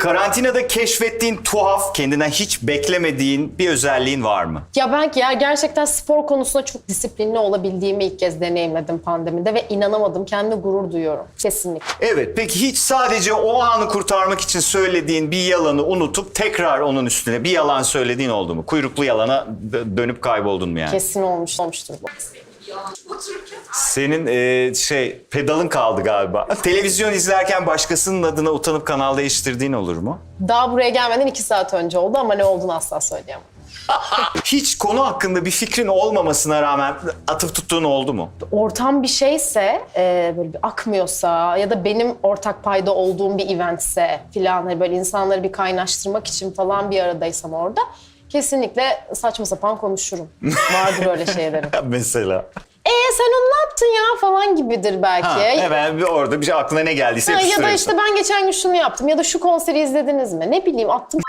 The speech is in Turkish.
Karantinada keşfettiğin tuhaf, kendinden hiç beklemediğin bir özelliğin var mı? Ya ben ya gerçekten spor konusunda çok disiplinli olabildiğimi ilk kez deneyimledim pandemide ve inanamadım. Kendime gurur duyuyorum. Kesinlikle. Evet, peki hiç sadece o anı kurtarmak için söylediğin bir yalanı unutup tekrar onun üstüne bir yalan söylediğin oldu mu? Kuyruklu yalana dö- dönüp kayboldun mu yani? Kesin olmuş olmuştur bu. Senin e, şey pedalın kaldı galiba. Televizyon izlerken başkasının adına utanıp kanal değiştirdiğin olur mu? Daha buraya gelmeden iki saat önce oldu ama ne olduğunu asla söyleyemem. Hiç konu hakkında bir fikrin olmamasına rağmen atıp tuttuğun oldu mu? Ortam bir şeyse, e, böyle bir akmıyorsa ya da benim ortak payda olduğum bir eventse filan hani böyle insanları bir kaynaştırmak için falan bir aradaysam orada kesinlikle saçma sapan konuşurum. Vardır öyle şeylerim. Mesela. Ee sen onu ne yaptın ya falan gibidir belki. Ha, hemen bir orada bir şey aklına ne geldiyse Ha, ya da yapıştırıyorsun. işte ben geçen gün şunu yaptım ya da şu konseri izlediniz mi? Ne bileyim attım